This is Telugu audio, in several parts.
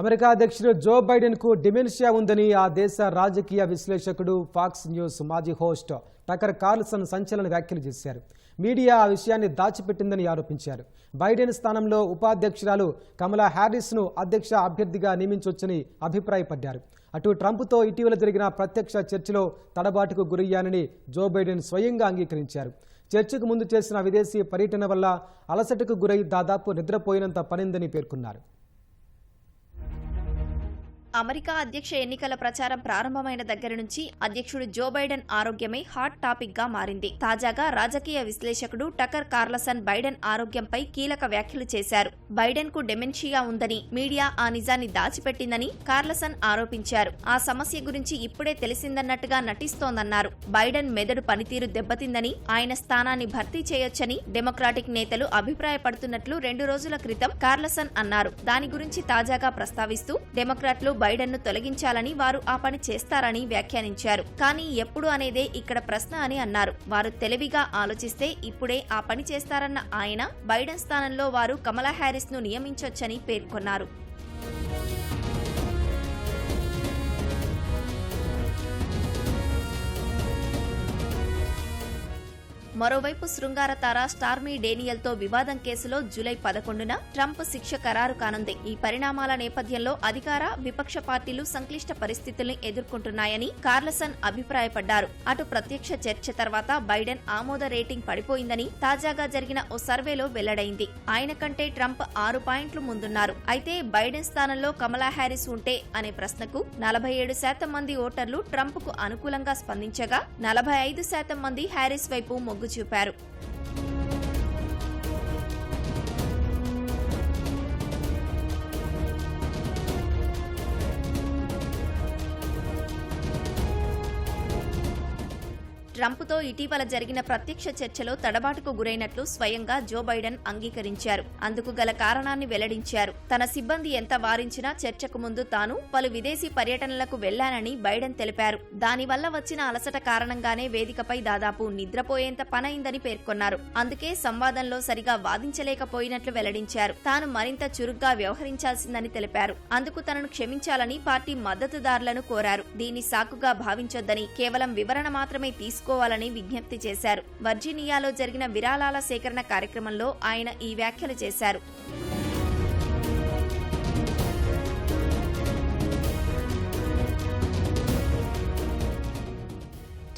అమెరికా అధ్యక్షుడు జో బైడెన్కు డిమెన్షియా ఉందని ఆ దేశ రాజకీయ విశ్లేషకుడు ఫాక్స్ న్యూస్ మాజీ హోస్ట్ టకర్ కార్ల్సన్ సంచలన వ్యాఖ్యలు చేశారు. మీడియా ఆ విషయాన్ని దాచిపెట్టిందని ఆరోపించారు. బైడెన్ స్థానంలో ఉపాధ్యక్షురాలు కమలా హ్యారిస్ను అధ్యక్ష అభ్యర్థిగా నియమించవచ్చని అభిప్రాయపడ్డారు. అటు ట్రంప్తో ఇటీవల జరిగిన ప్రత్యక్ష చర్చలో తడబాటుకు గురయ్యానని జో బైడెన్ స్వయంగా అంగీకరించారు. చర్చకు ముందు చేసిన విదేశీ పర్యటన వల్ల అలసటకు గురై దాదాపు నిద్రపోయినంత పనిందని పేర్కొన్నారు. అమెరికా అధ్యక్ష ఎన్నికల ప్రచారం ప్రారంభమైన దగ్గర నుంచి అధ్యక్షుడు జో బైడెన్ ఆరోగ్యమే హాట్ టాపిక్గా మారింది. తాజాగా రాజకీయ విశ్లేషకుడు టకర్ కార్లసన్ బైడెన్ ఆరోగ్యంపై కీలక వ్యాఖ్యలు చేశారు. బైడెన్కు డెమెన్షియా ఉందని మీడియా ఆ నిజాన్ని దాచిపెట్టిందని కార్లసన్ ఆరోపించారు. ఆ సమస్య గురించి ఇప్పుడే తెలిసిందన్నట్టుగా నటిస్తోందన్నారు. బైడెన్ మెదడు పనితీరు దెబ్బతిందని ఆయన స్థానాన్ని భర్తీ చేయొచ్చని డెమోక్రాటిక్ నేతలు అభిప్రాయపడుతున్నట్లు రెండు రోజుల క్రితం కార్లసన్ అన్నారు. దాని గురించి తాజాగా ప్రస్తావిస్తూ డెమోక్రాట్లు బైడెన్ను తొలగించాలని వారు ఆ పని చేస్తారని వ్యాఖ్యానించారు. కానీ ఎప్పుడు అనేదే ఇక్కడ ప్రశ్న అని అన్నారు. వారు తెలివిగా ఆలోచిస్తే ఇప్పుడే ఆ పని చేస్తారన్న ఆయన బైడెన్ స్థానంలో వారు కమలా హ్యారిస్ను నియమించొచ్చని పేర్కొన్నారు. మరోవైపు శృంగార తార స్టార్మీ డేనియల్తో వివాదం కేసులో జూలై పదకొండున ట్రంప్ శిక్ష ఖరారు కానుంది. ఈ పరిణామాల నేపథ్యంలో అధికార విపక్ష పార్టీలు సంక్లిష్ట పరిస్థితుల్ని ఎదుర్కొంటున్నాయని కార్లసన్ అభిప్రాయపడ్డారు. అటు ప్రత్యక్ష చర్చ తర్వాత బైడెన్ ఆమోద రేటింగ్ పడిపోయిందని తాజాగా జరిగిన ఓ సర్వేలో వెల్లడైంది. ఆయన కంటే ట్రంప్ ఆరు పాయింట్లు ముందున్నారు. అయితే బైడెన్ స్థానంలో కమలా హ్యారిస్ ఉంటే అనే ప్రశ్నకు నలభై ఏడు శాతం మంది ఓటర్లు ట్రంప్కు అనుకూలంగా స్పందించగా నలభై ఐదు శాతం మంది హ్యారిస్ వైపు మొగ్గు చూపారు ట్రంప్తో ఇటీవల జరిగిన ప్రత్యక్ష చర్చలో తడబాటుకు గురైనట్లు స్వయంగా జో బైడెన్ అంగీకరించారు. అందుకు గల కారణాన్ని వెల్లడించారు. తన సిబ్బంది ఎంత వారించినా చర్చకు ముందు తాను పలు విదేశీ పర్యటనలకు వెళ్ళానని బైడెన్ తెలిపారు. దానివల్ల వచ్చిన అలసట కారణంగానే వేదికపై దాదాపు నిద్రపోయేంత పనైందని పేర్కొన్నారు. అందుకే సంవాదంలో సరిగా వాదించలేకపోయినట్లు వెల్లడించారు. తాను మరింత చురుగ్గా వ్యవహరించాల్సిందని తెలిపారు. అందుకు తనను క్షమించాలని పార్టీ మద్దతుదారులను కోరారు. దీన్ని సాకుగా భావించొద్దని కేవలం వివరణ మాత్రమే తీసుకు తీసుకోవాలని విజ్ఞప్తి చేశారు. వర్జీనియాలో జరిగిన విరాళాల సేకరణ కార్యక్రమంలో ఆయన ఈ వ్యాఖ్యలు చేశారు.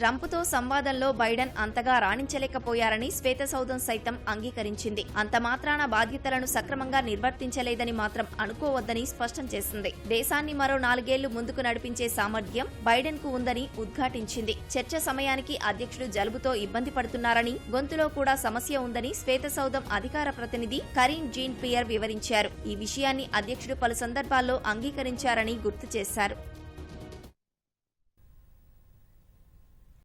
ట్రంప్తో సంవాదంలో బైడెన్ అంతగా రాణించలేకపోయారని శ్వేతసౌధం సైతం అంగీకరించింది. అంత మాత్రాన బాధ్యతలను సక్రమంగా నిర్వర్తించలేదని మాత్రం అనుకోవద్దని స్పష్టం చేసింది. దేశాన్ని మరో నాలుగేళ్ళు ముందుకు నడిపించే సామర్థ్యం బైడెన్కు ఉందని ఉద్ఘాటించింది. చర్చ సమయానికి అధ్యక్షుడు జలుబుతో ఇబ్బంది పడుతున్నారని గొంతులో కూడా సమస్య ఉందని శ్వేతసౌధం అధికార ప్రతినిధి కరీం జీన్ పియర్ వివరించారు. ఈ విషయాన్ని అధ్యక్షుడు పలు సందర్భాల్లో అంగీకరించారని గుర్తు చేశారు.